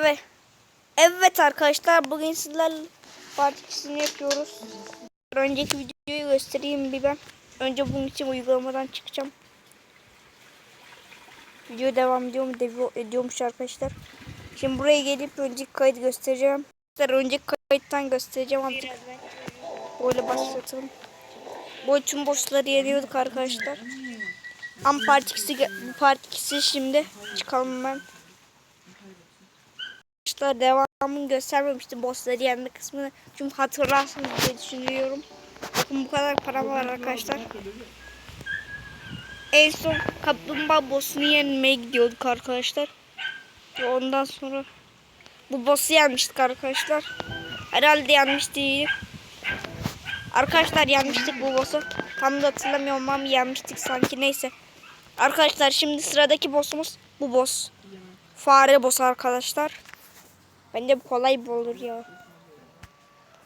Evet. Evet arkadaşlar bugün sizlerle partikisini yapıyoruz. Önceki videoyu göstereyim bir ben. Önce bunun için uygulamadan çıkacağım. Video devam ediyor mu? Devo- ediyormuş arkadaşlar. Şimdi buraya gelip önceki kaydı göstereceğim. Önceki kayıttan göstereceğim artık. Böyle başlatalım. Tüm boşları yeniyorduk arkadaşlar. Ama partikisi, bu partikisi şimdi çıkalım ben. Arkadaşlar devamını göstermemiştim bossları yenme kısmını. Çünkü hatırlarsınız diye düşünüyorum. Bakın bu kadar para var arkadaşlar. En son kaplumbağa boss'unu yenmeye gidiyorduk arkadaşlar. Ondan sonra bu boss'u yenmiştik arkadaşlar. Herhalde yenmiş değil. Arkadaşlar yenmiştik bu boss'u. Tam da hatırlamıyorum ama yenmiştik sanki neyse. Arkadaşlar şimdi sıradaki boss'umuz bu boss. Fare boss arkadaşlar. Bence bu kolay bu olur ya.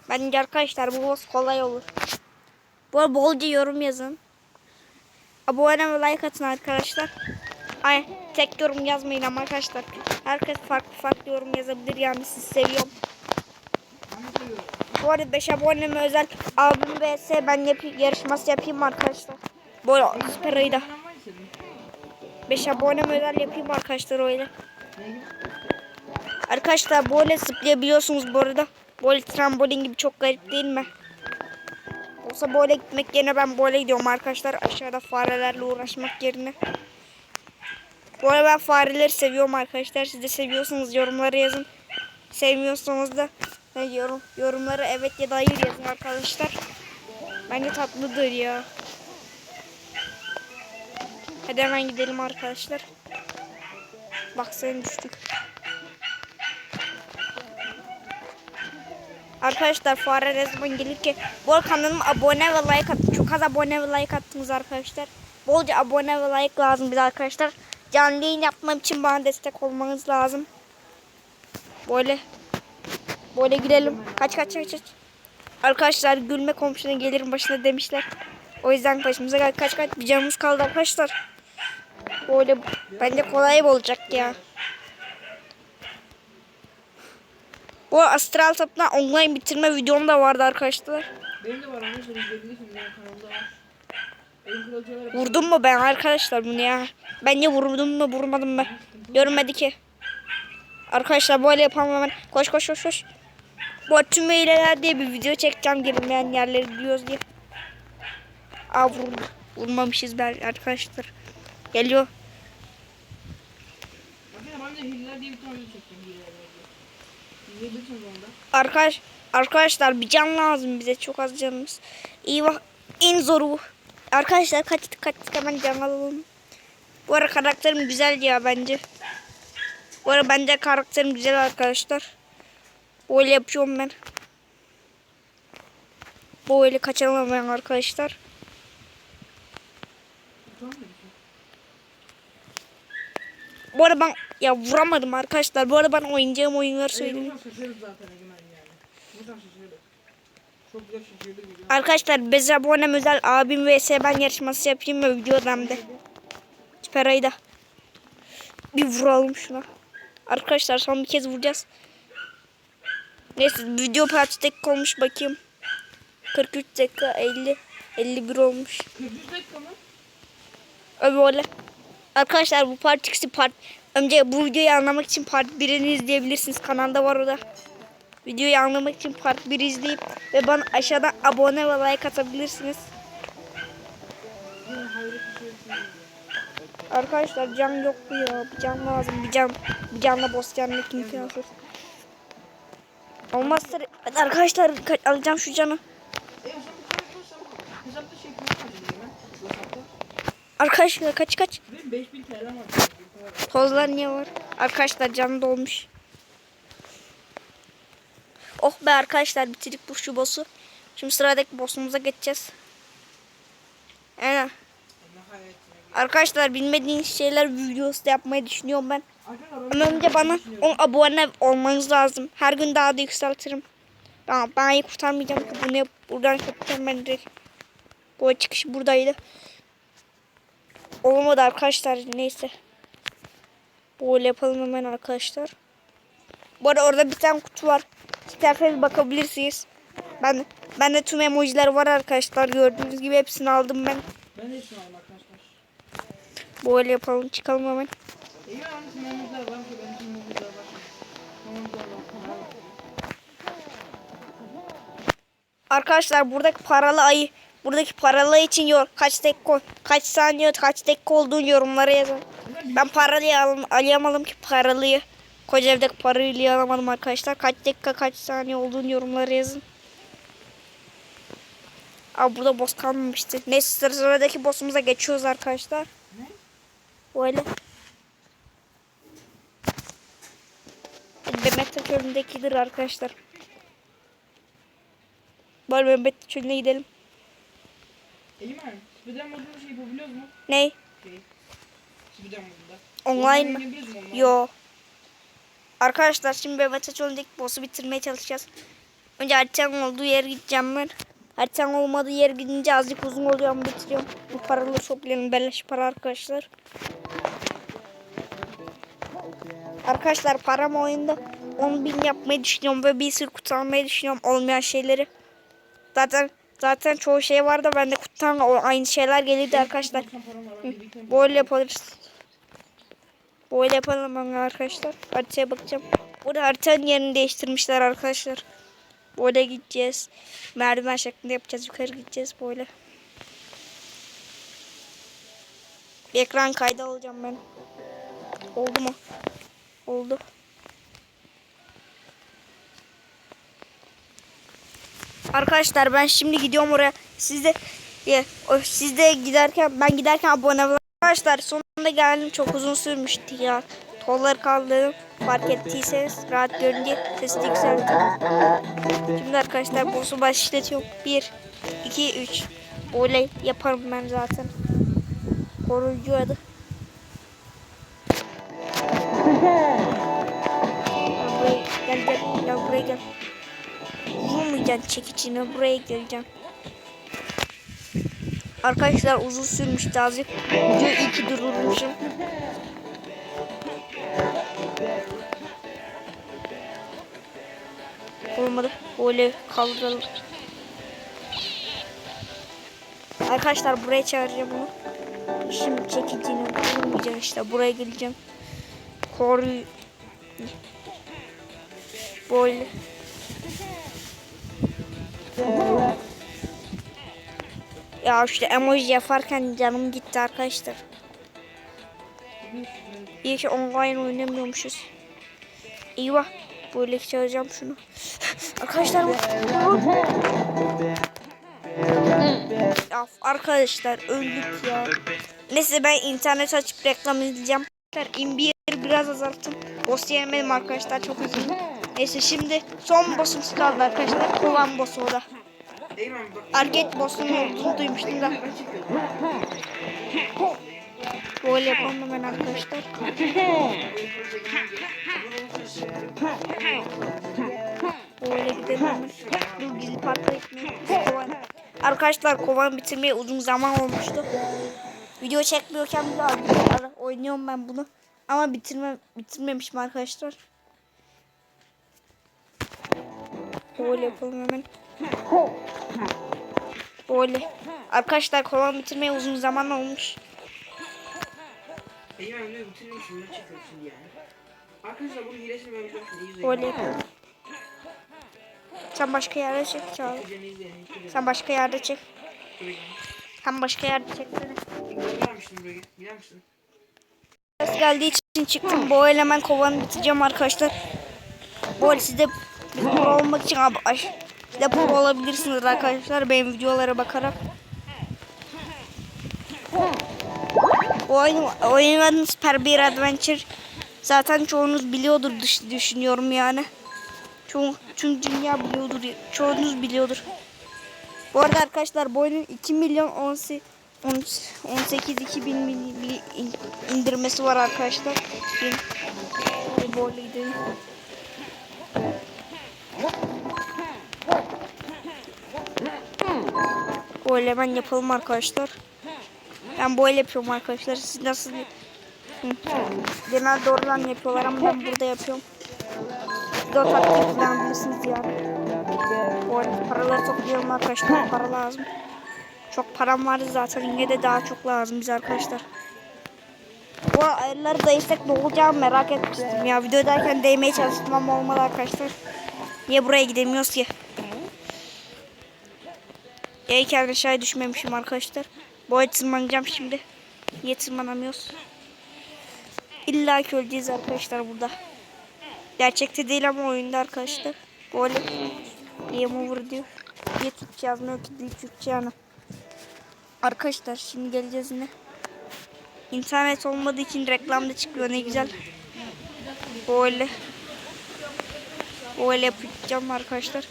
Bence arkadaşlar bu boss kolay olur. Bu arada bolca yorum yazın. Abone ve like atın arkadaşlar. Ay tek yorum yazmayın ama arkadaşlar. Herkes farklı farklı yorum yazabilir yani sizi seviyorum. Bu arada 5 aboneme özel abim vs ben yapayım, yarışması yapayım arkadaşlar. Böyle süper ayda. 5 aboneme özel yapayım arkadaşlar öyle. Arkadaşlar böyle zıplayabiliyorsunuz bu arada. Böyle trambolin gibi çok garip değil mi? Olsa böyle gitmek yerine ben böyle gidiyorum arkadaşlar. Aşağıda farelerle uğraşmak yerine. Bu arada ben fareleri seviyorum arkadaşlar. Siz de seviyorsanız yorumlara yazın. Sevmiyorsanız da ne diyorum yorumlara evet ya da hayır yazın arkadaşlar. Bence tatlıdır ya. Hadi hemen gidelim arkadaşlar. Bak sen düştük. Arkadaşlar fare zaman gelir ki? Arada kanalıma abone ve like atın. Çok az abone ve like attınız arkadaşlar. Bolca abone ve like lazım bize arkadaşlar. Canlı yayın yapmam için bana destek olmanız lazım. Böyle. Böyle gidelim. Kaç kaç kaç kaç. Arkadaşlar gülme komşunun gelirin başına demişler. O yüzden başımıza kaç kaç bir canımız kaldı arkadaşlar. Böyle bence kolay olacak ya. Bu Astral Tap'tan online bitirme videom da vardı arkadaşlar. Benim de var ama sen izleyebilirsin benim var. Vurdum mu ben arkadaşlar bunu ya? Bence vurdum mu vurmadım mı? Görmedi ki. Arkadaşlar böyle yapalım hemen. Koş koş koş koş. Bu tüm hileler diye bir video çekeceğim girilmeyen yerleri biliyoruz diye. Aa vurdu. Vurmamışız ben arkadaşlar. Geliyor. Bakın ben de hiller diye bir tane video çektim hillerle. İzleyebilirsiniz onu da. Arkadaş arkadaşlar bir can lazım bize çok az canımız. İyi bak en zoru. Arkadaşlar kaçtık kaçtık hemen can alalım. Bu ara karakterim güzel ya bence. Bu ara bence karakterim güzel arkadaşlar. Böyle yapıyorum ben. Böyle kaçalım ben arkadaşlar. Tamam? Bu arada ben ya vuramadım arkadaşlar. Bu arada ben oynayacağım oyunları Ee, söyleyeyim. Arkadaşlar bez abonem özel abim vs ben yarışması yapayım mı videodan da. Süper ayda. Bir vuralım şuna. Arkadaşlar son bir kez vuracağız. Neyse video kaç dakika olmuş bakayım. 43 dakika 50 51 olmuş. 43 dakika mı? Öyle. Arkadaşlar bu part 2'si part önce bu videoyu anlamak için part 1'ini izleyebilirsiniz. Kanalda var o da. Videoyu anlamak için part 1 izleyip ve bana aşağıdan abone ve like atabilirsiniz. Arkadaşlar can yok bu ya. Bir can lazım. Bir can. Bir canla boss gelmek imkansız. Olmazsa arkadaşlar ka- alacağım şu canı. Arkadaşlar kaç kaç. Benim 5000 TL var. Tozlar niye var? Arkadaşlar canı dolmuş. Oh be arkadaşlar bitirdik bu şu boss'u. Şimdi sıradaki boss'umuza geçeceğiz. Aynen. Arkadaşlar bilmediğiniz şeyler videosu da yapmayı düşünüyorum ben. Ama önce bana 10 abone olmanız lazım. Her gün daha da yükseltirim. Ben, ben iyi kurtarmayacağım ki bunu yap, buradan kapatacağım ben direkt. Bu çıkış buradaydı. Olmadı arkadaşlar neyse. Böyle yapalım hemen arkadaşlar. Bu arada orada bir tane kutu var. İsterseniz bakabilirsiniz. Ben ben de tüm emojiler var arkadaşlar. Gördüğünüz gibi hepsini aldım ben. Ben de hepsini aldım arkadaşlar. Böyle yapalım çıkalım hemen. İyi var. Var. Arkadaşlar buradaki paralı ayı buradaki paralı için yor kaç dakika kaç saniye kaç dakika olduğunu yorumlara yazın. Ben paralıyı al alamadım ki paralıyı. Koca evdeki paralıyı alamadım arkadaşlar. Kaç dakika kaç saniye olduğunu yorumlara yazın. Abi burada boss kalmamıştı. Neyse sıra sıradaki boss'umuza geçiyoruz arkadaşlar. Böyle. Mehmet çölündekidir arkadaşlar. Böyle Mehmet çölüne gidelim. İyi mi? Spiderman modunda şey yapabiliyoruz mu? Ne? Şey. Spiderman modunda. Online mı? Yo. Arkadaşlar şimdi Mehmet çölündeki boss'u bitirmeye çalışacağız. Önce haritanın olduğu yere gideceğim ben. Haritanın olmadığı yer gidince azıcık uzun oluyor ama bitiriyorum. Bu paraları toplayalım. Beleş para arkadaşlar. Arkadaşlar param oyunda 10 bin yapmayı düşünüyorum ve bir sürü kutu almayı düşünüyorum olmayan şeyleri. Zaten zaten çoğu şey var da bende kutudan o aynı şeyler gelirdi arkadaşlar. Ben birlikte- Böyle yaparız. Böyle yapalım arkadaşlar. Haritaya bakacağım. Burada haritanın yerini değiştirmişler arkadaşlar. Böyle gideceğiz. Merdiven şeklinde yapacağız. Yukarı gideceğiz böyle. Bir ekran kaydı alacağım ben. Oldu mu? Oldu. Arkadaşlar ben şimdi gidiyorum oraya. Siz de siz de giderken ben giderken abone olun. Arkadaşlar sonunda geldim. Çok uzun sürmüştü ya. Kolları kaldırdım. Fark ettiyseniz rahat görün diye sesi de yükselttim. Şimdi arkadaşlar boss'u başlatıyorum. 1, 2, 3. Oley yaparım ben zaten. Koruyucu adı. Gel buraya, gel gel buraya gel. Vurmayacaksın çekicini buraya geleceğim. Arkadaşlar uzun sürmüştü azıcık. Video iyi ki durdurmuşum. Olmadı. Böyle kaldıralım. Arkadaşlar buraya çağıracağım bunu. Şimdi çekicini vurmayacağım işte. Buraya geleceğim. Koru. Böyle. Ya işte emoji yaparken canım gitti arkadaşlar. İyi ki online oynamıyormuşuz. Eyvah. Böyle çağıracağım şunu. arkadaşlar ya arkadaşlar öldük ya. Neyse ben internet açıp reklam izleyeceğim. İmbiri biraz azalttım. Boss yemedim arkadaşlar çok üzüldüm. Neyse şimdi son boss'umuz kaldı arkadaşlar. Kovan boss'u o da. Arcade boss'un olduğunu duymuştum da. Ben. Böyle yapalım hemen arkadaşlar. Böyle gidelim. Arkadaşlar kovan bitirmeye uzun zaman olmuştu. Video çekmiyorken bile ara oynuyorum ben bunu. Ama bitirme, bitirmemişim arkadaşlar. Böyle yapalım hemen. Böyle. Arkadaşlar kovan bitirmeye uzun zaman olmuş. Böyle yapalım. Sen başka yerde çek izleyin. Sen başka yerde çek. Sen başka yerde? Gider misin? Ses geldiği için çıktım. Bu elemen kovanı bitireceğim arkadaşlar. Bu siz de olmak için abi ay, siz de pro olabilirsiniz arkadaşlar benim videolara bakarak. Bu oyun, oyunun adı Super Bear Adventure. Zaten çoğunuz biliyordur düş- düşünüyorum yani. Ço tüm dünya biliyordur. Çoğunuz biliyordur. Bu arada arkadaşlar bu oyunun 2 milyon 18 18 2000 mili indirmesi var arkadaşlar. Bin. Böyleydi. Böyle hemen yapalım arkadaşlar. Ben böyle yapıyorum arkadaşlar. Siz nasıl. Genel doğrudan yapıyorlar ama ben burada yapıyorum. Siz de o taktiği kullanabilirsiniz yani. Bu arada paraları toplayalım arkadaşlar. Para lazım. Çok param vardı zaten. Yine de daha çok lazım bize arkadaşlar. Bu ayarları değişsek ne olacağını merak etmiştim ya. Videodayken değmeye çalıştım ama olmadı arkadaşlar. Niye buraya gidemiyoruz ki? Yayken aşağıya düşmemişim arkadaşlar. Ay tırmanacağım şimdi. Niye tırmanamıyoruz? İlla ki öleceğiz arkadaşlar burada. Gerçekte değil ama oyunda arkadaşlar. Böyle game over diyor. Niye Türkçe yazmıyor ki değil Türkçe yani. Arkadaşlar şimdi geleceğiz yine. İnternet olmadığı için reklamda çıkıyor ne güzel. Böyle. Böyle yapacağım arkadaşlar.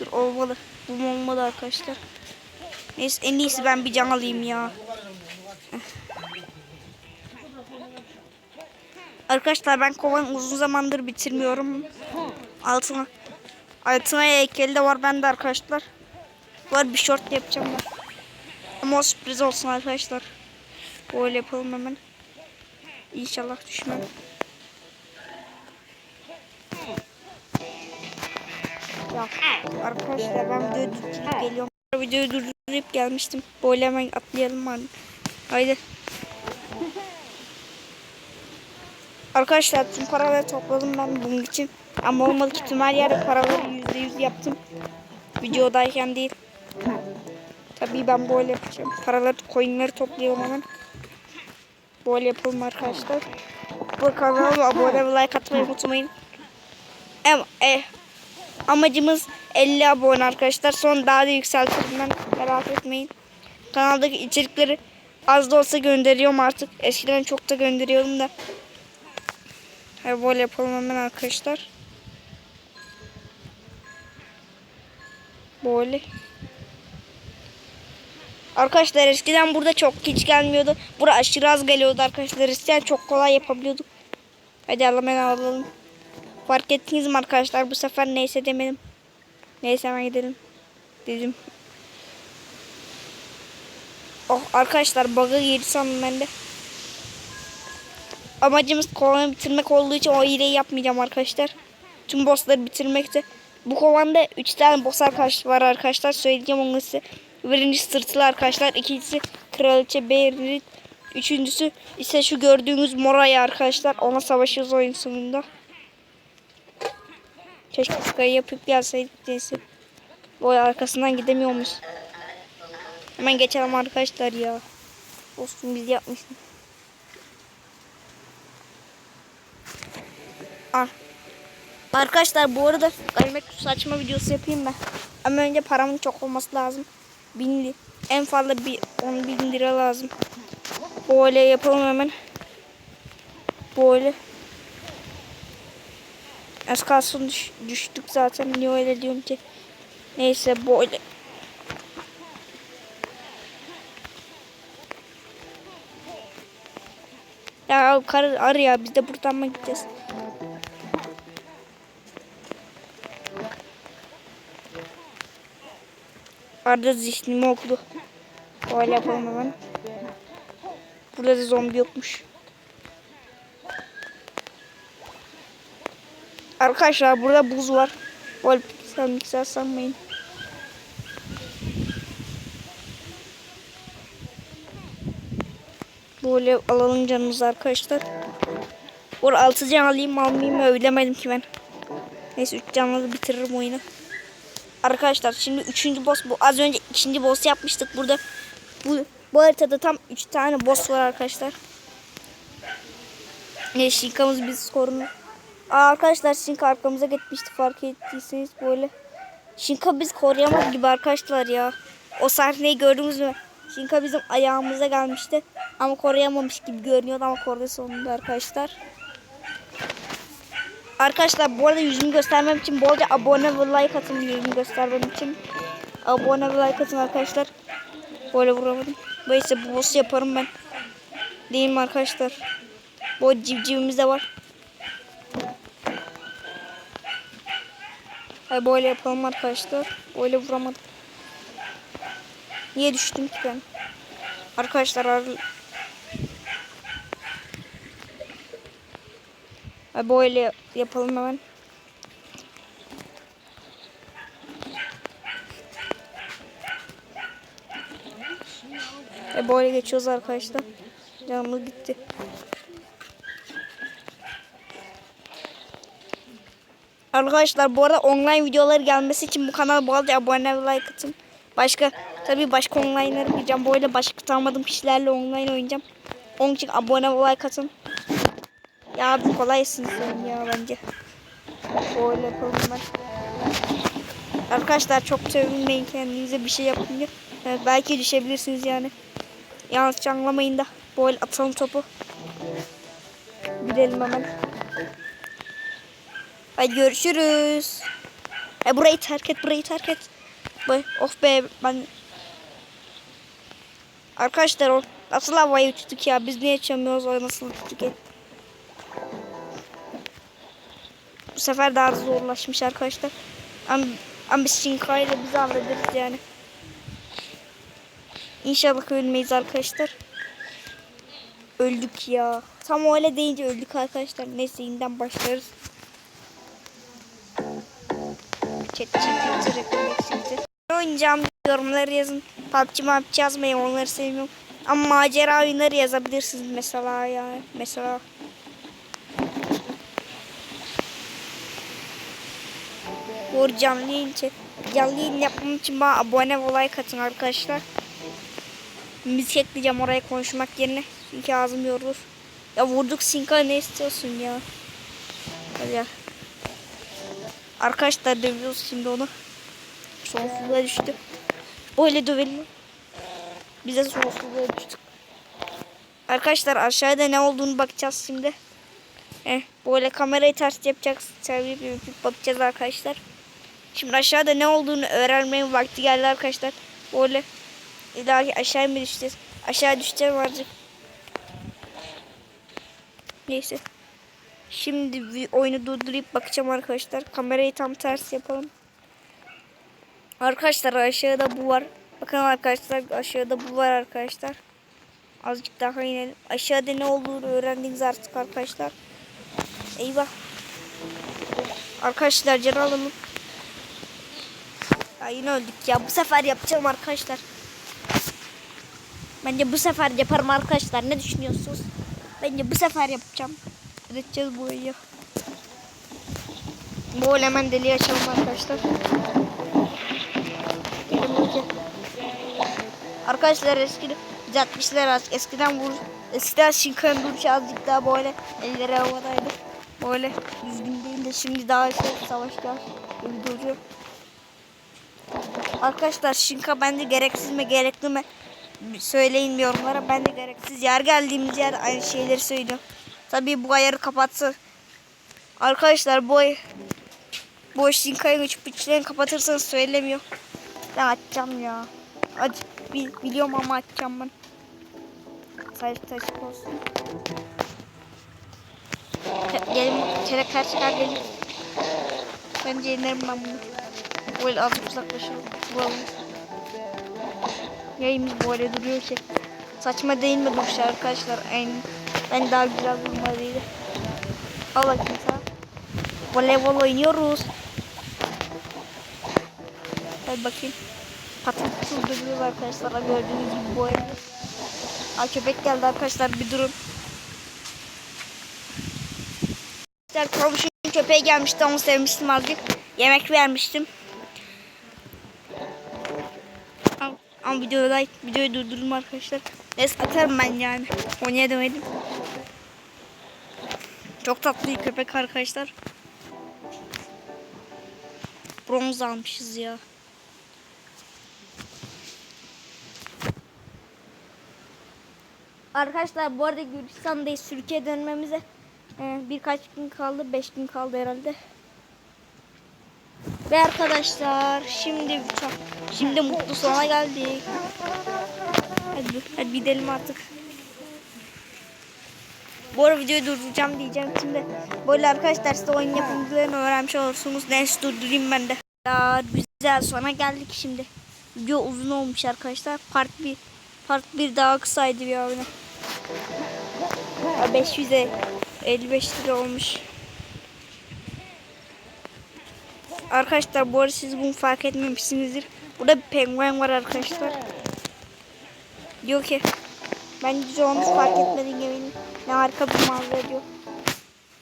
Dur olmalı. Bu olmalı arkadaşlar. Neyse en iyisi ben bir can alayım ya. Arkadaşlar ben kovan uzun zamandır bitirmiyorum. Altına altına heykeli de var bende arkadaşlar. Var bir short yapacağım ben. Ama sürpriz olsun arkadaşlar. Böyle yapalım hemen. İnşallah düşmem. Ya arkadaşlar ben videoyu durdurup geliyorum. Videoyu durdurup gelmiştim. Böyle hemen atlayalım hadi. Haydi. Arkadaşlar tüm paraları topladım ben bunun için. Ama olmadı ki tüm her yerde paraları yüzde yüz yaptım. Videodayken değil. Tabii ben böyle yapacağım. Paraları, coinleri topluyorum hemen. Böyle yapalım arkadaşlar. Bu kanala abone ve like atmayı unutmayın. Em, e, amacımız 50 abone arkadaşlar. Son daha da yükseltirim. Merak etmeyin. Kanaldaki içerikleri az da olsa gönderiyorum artık. Eskiden çok da gönderiyordum da. Böyle yapalım hemen arkadaşlar. Böyle. Arkadaşlar eskiden burada çok hiç gelmiyordu. Bura aşırı az geliyordu arkadaşlar. Eskiden çok kolay yapabiliyorduk. Hadi hemen alalım. Fark ettiniz mi arkadaşlar? Bu sefer neyse demedim. Neyse hemen gidelim. Dedim. Oh arkadaşlar bug'a sandım ben de. Amacımız kovanı bitirmek olduğu için o hileyi yapmayacağım arkadaşlar. Tüm bossları bitirmekte. Bu kovanda 3 tane boss arkadaş var arkadaşlar. Söyleyeceğim onu size. Birincisi tırtılı arkadaşlar. ikincisi kraliçe Berit. Üçüncüsü ise şu gördüğünüz Moraya arkadaşlar. Ona savaşıyoruz oyun sonunda. Keşke Sky'ı yapıp gelseydik neyse. Bu arkasından gidemiyormuş. Hemen geçelim arkadaşlar ya. Olsun biz yapmışız. Ah. Arkadaşlar bu arada kaymak saçma videosu yapayım ben. Ama önce paramın çok olması lazım. Bin li- en fazla bir 10 bin lira lazım. Böyle yapalım hemen. Böyle. Az kalsın düş- düştük zaten. Niye öyle diyorum ki. Neyse böyle. Ya karı ar ya biz de buradan mı gideceğiz? Arda zihnimi okudu. Böyle yapalım hemen. Burada da zombi yokmuş. Arkadaşlar burada buz var. Böyle piksel miksel sanmayın. Böyle alalım canımızı arkadaşlar. Or altı can alayım almayayım mı ki ben. Neyse 3 canla da bitiririm oyunu. Arkadaşlar şimdi üçüncü boss bu. Az önce ikinci boss yapmıştık burada. Bu, bu haritada tam 3 tane boss var arkadaşlar. Ne şinkamız biz korunu. Arkadaşlar şinka arkamıza gitmişti fark ettiyseniz böyle. Şinka biz koruyamadık gibi arkadaşlar ya. O sahneyi gördünüz mü? Şinka bizim ayağımıza gelmişti. Ama koruyamamış gibi görünüyordu ama korudu sonunda arkadaşlar. Arkadaşlar bu arada yüzümü göstermem için bolca abone ve like atın yüzümü göstermem için. Abone ve like atın arkadaşlar. Böyle vuramadım. Neyse bu boss'u yaparım ben. Değil mi arkadaşlar? Bu civcivimiz de var. Hayır böyle yapalım arkadaşlar. Böyle vuramadım. Niye düştüm ki ben? Arkadaşlar ar Hayır böyle yapalım hemen. E böyle geçiyoruz arkadaşlar. Canımız gitti. Arkadaşlar bu arada online videoları gelmesi için bu kanala bu arada abone ve like atın. Başka tabii başka online'ları gireceğim. Böyle başka tanımadığım kişilerle online oynayacağım. Onun için abone ve like atın. Ya abi kolaysın sen ya bence. Böyle yapalım ben. Arkadaşlar çok sevinmeyin kendinize bir şey yapınca. Evet, belki düşebilirsiniz yani. Yanlış anlamayın da. Böyle atalım topu. Gidelim hemen. Hadi görüşürüz. E burayı terk et, burayı terk et. Of be ben... Arkadaşlar o nasıl havayı uçtuk ya? Biz niye açamıyoruz o nasıl uçtuk et? Bu sefer daha zorlaşmış arkadaşlar. Ama, ama biz Shinkai'yle biz hallederiz yani. İnşallah ölmeyiz arkadaşlar. Öldük ya. Tam öyle deyince öldük arkadaşlar. Neyse yeniden başlarız. Chat GPT rekomek sizi. Ne oynayacağım yorumları yazın. PUBG PUBG yazmayın onları sevmiyorum. Ama macera oyunları yazabilirsiniz mesela ya. Mesela. Bu canlı yayın, canlı yayın yapmam için bana abone ve like atın arkadaşlar. Müzik ekleyeceğim oraya konuşmak yerine. Çünkü ağzım yorulur. Ya vurduk Sinka ne istiyorsun ya? Hadi ya. Arkadaşlar dövüyoruz şimdi onu. Sonsuzluğa düştü. Böyle dövelim. Bize sonsuzluğa düştük. Arkadaşlar aşağıda ne olduğunu bakacağız şimdi. Eh, böyle kamerayı ters yapacağız. Çevirip yapıp bakacağız arkadaşlar. Şimdi aşağıda ne olduğunu öğrenmenin vakti geldi arkadaşlar. Böyle ilahi aşağı mı düşeceğiz? Aşağı düşeceğim artık. Neyse. Şimdi bir oyunu durdurup bakacağım arkadaşlar. Kamerayı tam ters yapalım. Arkadaşlar aşağıda bu var. Bakın arkadaşlar aşağıda bu var arkadaşlar. Azıcık daha inelim. Aşağıda ne olduğunu öğrendiniz artık arkadaşlar. Eyvah. Arkadaşlar can alalım. Ya yine öldük ya. Bu sefer yapacağım arkadaşlar. Bence bu sefer yaparım arkadaşlar. Ne düşünüyorsunuz? Bence bu sefer yapacağım. Üreteceğiz oyunu. Bu hemen deliği açalım arkadaşlar. Arkadaşlar eskiden düzeltmişler az. Eskiden vur eskiden Shinkan'ın duruşu azıcık daha böyle elleri havadaydı. Böyle düzgün değil de şimdi daha şey savaşlar gibi duruyor. Arkadaşlar Shinka bence gereksiz mi gerekli mi söyleyin yorumlara. Ben de gereksiz yer geldiğimiz yer aynı şeyleri söylüyor. Tabii bu ayarı kapatsa. Arkadaşlar bu ay bu Shinka'yı uçup içlerini kapatırsanız söylemiyor. Ben açacağım ya. Hadi bil, biliyorum ama açacağım ben. Sadece taşık olsun. Gelin kaç çıkar gelin. Bence yenerim ben bunu. Böyle azıcık uzaklaşalım. Bulalım. Yayımız böyle duruyor ki. Saçma değil mi duruş arkadaşlar? En, ben daha güzel durmalıydı. Al bakayım sana. Voleybol oynuyoruz. Hadi bakayım. Patır patır duruyoruz arkadaşlar. Gördüğünüz gibi bu evde. Aa köpek geldi arkadaşlar bir durun. Arkadaşlar komşunun köpeği gelmişti onu sevmiştim azıcık. Yemek vermiştim. Ama, videoyu like, videoyu durdurun arkadaşlar. Neyse atarım ben yani. Oynaya demedim. Çok tatlı köpek arkadaşlar. Bronz almışız ya. Arkadaşlar bu arada Gürcistan'dayız. Türkiye dönmemize e, birkaç gün kaldı. Beş gün kaldı herhalde. Ve arkadaşlar şimdi şimdi mutlu sona geldik. Hadi, hadi gidelim artık. Bu arada videoyu durduracağım diyeceğim şimdi. Böyle arkadaşlar size oyun yapımcılarını öğrenmiş olursunuz. Neyse durdurayım ben de. Ya güzel sona geldik şimdi. Video uzun olmuş arkadaşlar. Part 1 Part 1 daha kısaydı bir oyunu. 500'e 55 lira olmuş. Arkadaşlar bu arada siz bunu fark etmemişsinizdir. Burada bir penguen var arkadaşlar. Diyor ki bence olmuş fark etmedin eminim. Ne harika bir manzara diyor.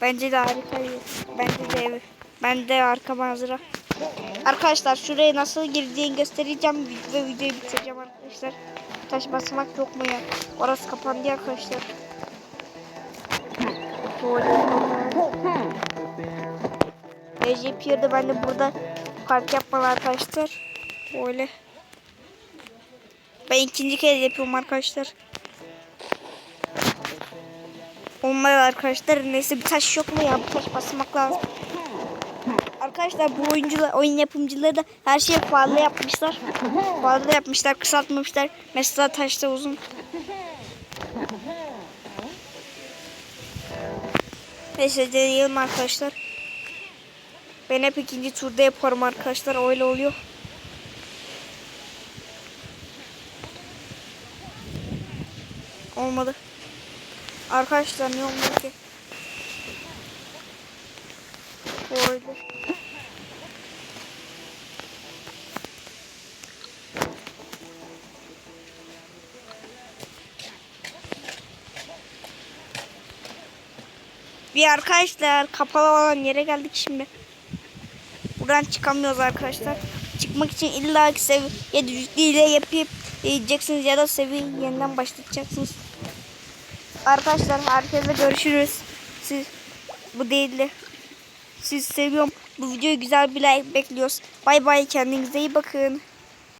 Bence de harika diyor. Bence de evi. Ben de arka manzara. Arkadaşlar şuraya nasıl girdiğini göstereceğim ve videoyu bitireceğim arkadaşlar. Taş basamak yok mu ya? Orası kapandı arkadaşlar. Recep Pierre'de ben de burada park yapmalı arkadaşlar. Böyle. Ben ikinci kez yapıyorum arkadaşlar. Olmadı arkadaşlar. Neyse bir taş yok mu ya? Bir taş basmak lazım. Arkadaşlar bu oyuncular, oyun yapımcıları da her şeyi fazla yapmışlar. Fazla yapmışlar, kısaltmamışlar. Mesela taşta uzun. Neyse deneyelim arkadaşlar. Ben hep ikinci turda yaparım arkadaşlar. Öyle oluyor. Olmadı. Arkadaşlar ne olmadı ki? Öyle. Bir arkadaşlar kapalı olan yere geldik şimdi. Buradan çıkamıyoruz arkadaşlar. Çıkmak için illa ki seviye düşüklüğüyle yapıp yiyeceksiniz ya da seviye yeniden başlatacaksınız. Arkadaşlar herkese görüşürüz. Siz bu değildi. Siz seviyorum. Bu videoyu güzel bir like bekliyoruz. Bay bay kendinize iyi bakın.